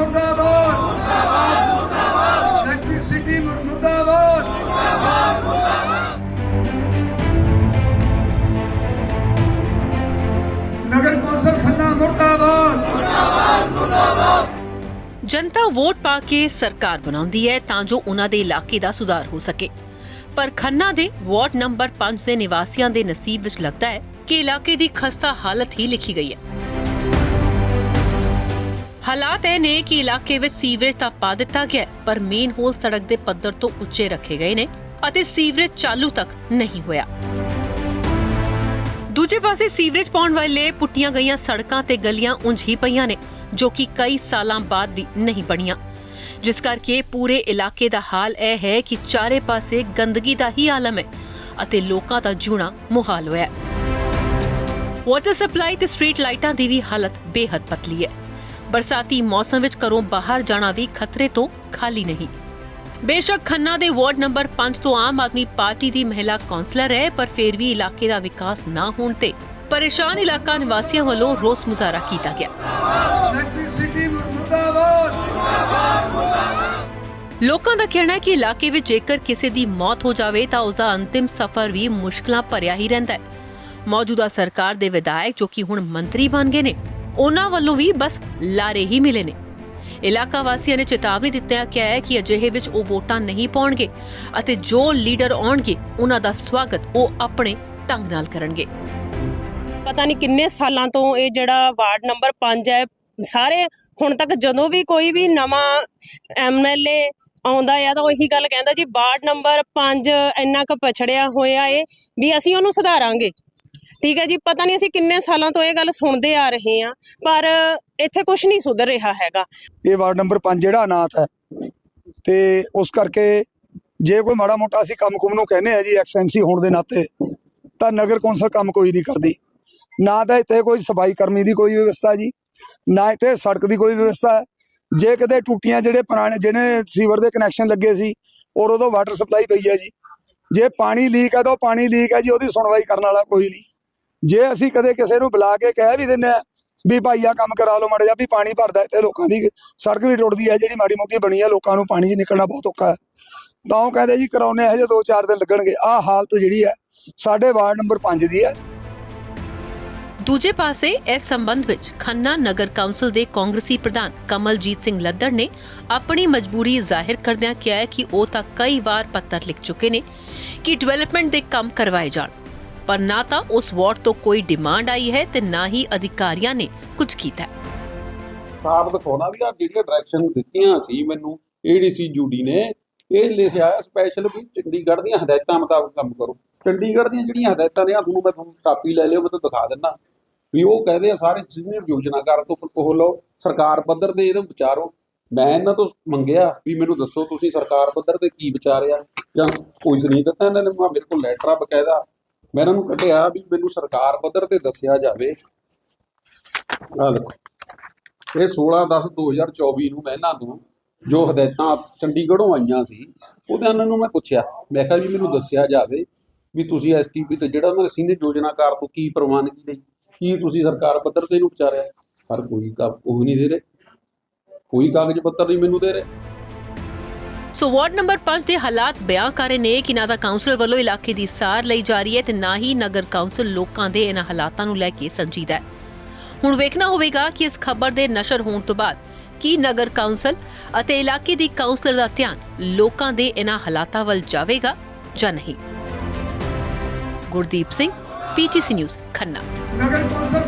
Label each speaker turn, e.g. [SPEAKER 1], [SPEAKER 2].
[SPEAKER 1] ਮੁਰਦਾਬਾਦ। ਮੁਰਦਾਬਾਦ electric city ਮੁਰਦਾਬਾਦ। ਨਗਰ ਕੌਂਸਲ ਖੰਨਾ, ਮੁਰਦਾਬਾਦ।
[SPEAKER 2] ਜਨਤਾ ਵੋਟ ਪਾ ਕੇ ਸਰਕਾਰ ਬਣਾਉਂਦੀ ਹੈ ਤਾਂ ਜੋ ਉਹਨਾਂ ਦੇ ਇਲਾਕੇ ਦਾ ਸੁਧਾਰ ਹੋ ਸਕੇ। ਪਰ ਖੰਨਾ ਦੇ ਵਾਰਡ ਨੰਬਰ 5 ਦੇ ਨਿਵਾਸੀਆਂ ਦੇ ਨਸੀਬ ਵਿੱਚ ਲੱਗਦਾ ਹੈ ਕਿ ਇਲਾਕੇ ਦੀ ਖਸਤਾ ਹਾਲਤ ਹੀ ਲਿਖੀ ਗਈ ਹੈ। ਹਾਲਾਤ ਇਹ ਨੇ ਕਿ ਇਲਾਕੇ ਵਿੱਚ ਸੀਵਰੇਜ ਤਾਂ ਪਾ ਦਿੱਤਾ ਗਿਆ ਪਰ ਮੇਨ ਹੋਲ ਸੜਕ ਦੇ ਪੱਧਰ ਤੋਂ ਉੱਚੇ ਰੱਖੇ ਗਏ ਨੇ ਅਤੇ ਸੀਵਰੇਜ ਚਾਲੂ ਤੱਕ ਨਹੀਂ ਹੋਇਆ। ਦੂਜੇ ਪਾਸੇ ਸੀਵਰੇਜ ਪਾਉਣ ਵਾਲੇ ਪੁੱਟੀਆਂ ਗਈਆਂ ਸੜਕਾਂ ਤੇ ਗਲੀਆਂ ਉਂਝ ਹੀ ਪਈਆਂ ਨੇ, ਜੋ ਕਿ ਕਈ ਸਾਲਾਂ ਬਾਅਦ ਵੀ ਨਹੀਂ ਬਣੀਆਂ। ਜਿਸ ਕਰਕੇ ਪੂਰੇ ਇਲਾਕੇ ਦਾ ਹਾਲ ਇਹ ਹੈ ਕਿ ਚਾਰੇ ਪਾਸੇ ਗੰਦਗੀ ਦਾ ਹੀ ਆਲਮ ਹੈ ਅਤੇ ਲੋਕਾਂ ਦਾ ਜਿਉਣਾ ਮੁਹਾਲ ਹੋਇਆ ਹੈ। ਵਾਟਰ ਸਪਲਾਈ ਤੇ ਸਟਰੀਟ ਲਾਈਟਾਂ ਦੀ ਵੀ ਹਾਲਤ ਬੇਹੱਦ ਪਤਲੀ ਹੈ। ਬਰਸਾਤੀ ਮੌਸਮ ਵਿੱਚ ਘਰੋਂ ਬਾਹਰ ਜਾਣਾ ਵੀ ਖਤਰੇ ਤੋਂ ਖਾਲੀ ਨਹੀਂ। ਬੇਸ਼ੱਕ ਖੰਨਾ ਦੇ ਵਾਰਡ ਨੰਬਰ 5 ਤੋਂ ਆਮ ਆਦਮੀ ਪਾਰਟੀ ਦੀ ਮਹਿਲਾ ਕੌਂਸਲਰ ਹੈ, ਪਰ ਫਿਰ ਵੀ ਇਲਾਕੇ ਦਾ ਵਿਕਾਸ ਨਾ ਹੋਣ ਤੇ ਪਰੇਸ਼ਾਨ ਇਲਾਕਾ ਨਿਵਾਸੀਆਂ ਵੱਲੋਂ ਰੋਸ ਮੁਜ਼ਾਹਰਾ ਕੀਤਾ ਗਿਆ। ਲੋਕਾਂ ਦਾ ਕਹਿਣਾ ਹੈ ਕਿ ਇਲਾਕੇ ਵਿੱਚ ਜੇਕਰ ਕਿਸੇ ਦੀ ਮੌਤ ਹੋ ਜਾਵੇ ਤਾਂ ਉਸ ਦਾ ਅੰਤਿਮ ਸਫ਼ਰ ਵੀ ਮੁਸ਼ਕਲਾਂ ਭਰਿਆ ਹੀ ਰਹਿੰਦਾ ਹੈ। ਮੌਜੂਦਾ ਸਰਕਾਰ ਦੇ ਵਿਧਾਇਕ ਜੋ ਕਿ ਹੁਣ ਮੰਤਰੀ ਬਣ ਗਏ ਨੇ ਉਹਨਾਂ ਵੱਲੋਂ ਵੀ ਬਸ ਲਾਰੇ ਹੀ ਮਿਲੇ ਨੇ। ਇਲਾਕਾ ਵਾਸੀਆਂ ਨੇ ਚੇਤਾਵਨੀ ਦਿੱਤਿਆਂ ਕਿਹਾ ਹੈ ਕਿ ਅਜਿਹੇ ਵਿੱਚ ਉਹ ਵੋਟਾਂ ਨਹੀਂ ਪਾਉਣਗੇ ਅਤੇ ਜੋ ਲੀਡਰ ਆਉਣਗੇ, ਉਹਨਾਂ ਦਾ ਸਵਾਗਤ ਉਹ ਆਪਣੇ ਢੰਗ ਨਾਲ ਕਰਨਗੇ।
[SPEAKER 3] ਪਤਾ ਨਹੀਂ ਕਿੰਨੇ ਸਾਲਾਂ ਤੋਂ ਇਹ ਜਿਹੜਾ ਵਾਰਡ ਨੰਬਰ 5 ਹੈ, ਸਾਰੇ ਹੁਣ ਤੱਕ ਜਦੋਂ ਵੀ ਕੋਈ ਵੀ ਨਵਾਂ ਐਮਐਲਏ ਆਉਂਦਾ ਆ ਤਾਂ ਉਹ ਇਹੀ ਗੱਲ ਕਹਿੰਦਾ ਜੀ, ਵਾਰਡ ਨੰਬਰ 5 ਇੰਨਾ ਕੁ ਪਛੜਿਆ ਹੋਇਆ ਏ, ਵੀ ਅਸੀਂ ਉਹਨੂੰ ਸੁਧਾਰਾਂਗੇ। ਠੀਕ ਹੈ ਜੀ, ਪਤਾ ਨਹੀਂ ਅਸੀਂ ਕਿੰਨੇ ਸਾਲਾਂ ਤੋਂ ਇਹ ਗੱਲ ਸੁਣਦੇ ਆ ਰਹੇ ਹਾਂ, ਪਰ ਇੱਥੇ ਕੁਝ ਨਹੀਂ ਸੁਧਰ ਰਿਹਾ ਹੈਗਾ।
[SPEAKER 4] ਇਹ ਵਾਰਡ ਨੰਬਰ 5 ਜਿਹੜਾ ਅਨਾਥ ਹੈ, ਤੇ ਉਸ ਕਰਕੇ ਜੇ ਕੋਈ ਮਾੜਾ ਮੋਟਾ ਅਸੀਂ ਕੰਮ ਕੁਮ ਨੂੰ ਕਹਿੰਦੇ ਆ ਜੀ ਐਕਸਐਮਸੀ ਹੋਣ ਦੇ ਨਾਤੇ, ਤਾਂ ਨਗਰ ਕੌਂਸਲ ਕੰਮ ਕੋਈ ਨਹੀਂ ਕਰਦੀ। ਨਾ ਤਾਂ ਇੱਥੇ ਕੋਈ ਸਫ਼ਾਈ ਕਰਮੀ ਦੀ ਕੋਈ ਵਿਵਸਥਾ ਜੀ, ਨਾ ਇੱਥੇ ਸੜਕ ਦੀ ਕੋਈ ਵਿਵਸਥਾ ਹੈ। ਜੇ ਕਿਤੇ ਟੁੱਟੀਆਂ ਜਿਹੜੇ ਪੁਰਾਣੇ ਜਿਹੜੇ ਸੀਵਰ ਦੇ ਕਨੈਕਸ਼ਨ ਲੱਗੇ ਸੀ, ਔਰ ਉਦੋਂ ਵਾਟਰ ਸਪਲਾਈ ਪਈ ਹੈ ਜੀ। ਜੇ ਪਾਣੀ ਲੀਕ ਹੈ ਤਾਂ ਉਹ ਪਾਣੀ ਲੀਕ ਹੈ ਜੀ, ਉਹਦੀ ਸੁਣਵਾਈ ਕਰਨ ਵਾਲਾ ਕੋਈ ਨਹੀਂ। ਜੇ ਅਸੀਂ ਕਦੇ ਕਿਸੇ ਨੂੰ ਬੁਲਾ ਕੇ ਕਹਿ ਵੀ ਦਿੰਨੇ ਆ ਵੀ ਭਾਈ ਆ ਕੰਮ ਕਰਾ ਲਓ ਮਾੜਾ ਜਿਹਾ, ਵੀ ਪਾਣੀ ਭਰਦਾ ਇੱਥੇ ਲੋਕਾਂ ਦੀ, ਸੜਕ ਵੀ ਟੁੱਟਦੀ ਹੈ, ਜਿਹੜੀ ਮਾੜੀ ਮੋਟੀ ਬਣੀ ਹੈ, ਲੋਕਾਂ ਨੂੰ ਪਾਣੀ 'ਚ ਨਿਕਲਣਾ ਬਹੁਤ ਔਖਾ ਹੈ। ਤਾਂ ਉਹ ਕਹਿੰਦੇ ਜੀ ਕਰਾਉਨੇ ਹਜੇ 2-4 ਦਿਨ ਲੱਗਣਗੇ। ਆਹ ਹਾਲਤ ਜਿਹੜੀ ਹੈ, ਸਾਡੇ ਵਾਰਡ ਨੰਬਰ 5 ਦੀ ਹੈ।
[SPEAKER 2] ਦੂਜੇ ਪਾਸੇ ਇਸ ਸੰਬੰਧ ਵਿੱਚ ਖੰਨਾ ਨਗਰ ਕੌਂਸਲ ਦੇ ਕਾਂਗਰਸੀ ਪ੍ਰਧਾਨ ਕਮਲਜੀਤ ਸਿੰਘ ਲੱਦੜ ਨੇ ਆਪਣੀ ਮਜਬੂਰੀ ਜ਼ਾਹਿਰ ਕਰਦਿਆਂ ਕਿਹਾ ਕਿ ਉਹ ਤਾਂ ਕਈ ਵਾਰ ਪੱਤਰ ਲਿਖ ਚੁੱਕੇ ਨੇ ਕਿ ਡਿਵੈਲਪਮੈਂਟ ਦੇ ਕੰਮ ਕਰਵਾਏ ਜਾਣ। ਪਰ ਨਾ ਤਾਂ ਉਸ ਵਾਰਡ ਤੋਂ ਕੋਈ ਡਿਮਾਂਡ ਆਈ ਹੈ ਤੇ ਨਾ ਹੀ ਅਧਿਕਾਰੀਆਂ ਨੇ ਕੁਝ ਕੀਤਾ
[SPEAKER 5] ਸਾਫ਼ ਦਿਖਾਉਣਾ ਵੀ ਆ ਜਿਹੜੀਆਂ ਡਾਇਰੈਕਸ਼ਨ ਦਿੱਤੀਆਂ ਸੀ ਮੈਨੂੰ ਏਡੀਸੀ ਜੂਡੀ ਨੇ, ਇਹ ਲਿਖਿਆ ਸਪੈਸ਼ਲ ਵੀ ਚੰਡੀਗੜ੍ਹ ਦੀਆਂ ਹਦਾਇਤਾਂ ਮੁਤਾਬਕ ਕੰਮ ਕਰੋ। ਚੰਡੀਗੜ੍ਹ ਦੀਆਂ ਜਿਹੜੀਆਂ ਹਦਾਇਤਾਂ ਨੇ ਆ ਤੁਹਾਨੂੰ ਮੈਂ ਤੁਹਾਨੂੰ ਕਾਪੀ ਲੈ ਲਿਓ, ਮੈਂ ਤੁਹਾਨੂੰ ਦਿਖਾ ਦਿੰਦਾ। ਵੀ ਉਹ ਕਹਿੰਦੇ ਆ, ਸਾਰੇ ਸੀਨੀਅਰ ਯੋਜਨਾਕਾਰ ਤੋਂ ਉਹ ਲਓ, ਸਰਕਾਰ ਪੱਧਰ ਤੇ ਇਹਨੂੰ ਵਿਚਾਰੋ। ਮੈਂ ਇਹਨਾਂ ਤੋਂ ਮੰਗਿਆ ਵੀ ਮੈਨੂੰ ਦੱਸੋ ਤੁਸੀਂ ਸਰਕਾਰ ਪੱਧਰ ਤੇ ਕੀ ਵਿਚਾਰਿਆ। ਜਾਂ ਕੋਈ ਨਹੀਂ ਦਿੱਤਾ ਇਹਨਾਂ ਨੇ? ਮੇਰੇ ਕੋਲ ਲੈਟਰ ਆ ਬਕਾਇਦਾ। ਮੈਂ ਇਹਨਾਂ ਨੂੰ ਕੱਢਿਆ ਵੀ ਮੈਨੂੰ ਸਰਕਾਰ ਪੱਧਰ ਤੇ ਦੱਸਿਆ ਜਾਵੇ। ਆ ਦੇਖੋ, ਇਹ 16 10 2024 ਨੂੰ ਮੈਂ ਇਹਨਾਂ ਤੋਂ ਜੋ ਹਦਾਇਤਾਂ ਚੰਡੀਗੜ੍ਹੋਂ ਆਈਆਂ ਸੀ, ਉਹਦੇ ਇਹਨਾਂ ਨੂੰ ਮੈਂ ਪੁੱਛਿਆ। ਮੈਂ ਕਿਹਾ ਵੀ ਮੈਨੂੰ ਦੱਸਿਆ ਜਾਵੇ ਵੀ ਤੁਸੀਂ ਐਸਟੀਪੀ ਤੇ ਜਿਹੜਾ ਉਹਨਾਂ ਦੇ ਸੀਨੀਅਰ ਯੋਜਨਾਕਾਰ ਤੋਂ ਕੀ ਪ੍ਰਵਾਨਗੀ ਲਈ, ਕੀ ਤੁਸੀਂ ਸਰਕਾਰ ਪੱਧਰ ਤੇ ਇਹਨੂੰ ਵਿਚਾਰਿਆ? ਪਰ ਕੋਈ ਕਾ, ਉਹ ਨਹੀਂ ਦੇ ਰਹੇ। ਕੋਈ ਕਾਗਜ਼ ਪੱਤਰ ਨਹੀਂ ਮੈਨੂੰ ਦੇ ਰਹੇ।
[SPEAKER 2] ਸੋ ਵਾਰਡ ਨੰਬਰ 5 ਦੇ ਹਾਲਾਤ ਬਿਆਨ ਕਰ ਰਹੇ ਨੇ ਕਿ ਨਾ ਤਾਂ ਕਾਉਂਸਲਰ ਵੱਲੋਂ ਇਲਾਕੇ ਦੀ ਸਾਰ ਲਈ ਜਾ ਰਹੀ ਹੈ ਤੇ ਨਾ ਹੀ ਨਗਰ ਕੌਂਸਲ ਲੋਕਾਂ ਦੇ ਇਹਨਾਂ ਹਾਲਾਤਾਂ ਨੂੰ ਲੈ ਕੇ ਸੰਜੀਦਾ ਹੈ। ਹੁਣ ਵੇਖਣਾ ਹੋਵੇਗਾ ਕਿ ਇਸ ਖਬਰ ਦੇ ਨਸ਼ਰ ਹੋਣ ਤੋਂ ਬਾਅਦ ਕੀ ਨਗਰ ਕੌਂਸਲ ਅਤੇ ਇਲਾਕੇ ਦੀ ਕਾਉਂਸਲਰ ਦਾ ਧਿਆਨ ਲੋਕਾਂ ਦੇ ਇਹਨਾਂ ਹਾਲਾਤਾਂ ਵੱਲ ਜਾਵੇਗਾ ਜਾਂ ਨਹੀਂ। Gurdeep Singh PTC news Khanna.
[SPEAKER 1] ਨਗਰ ਕੌਂਸਲ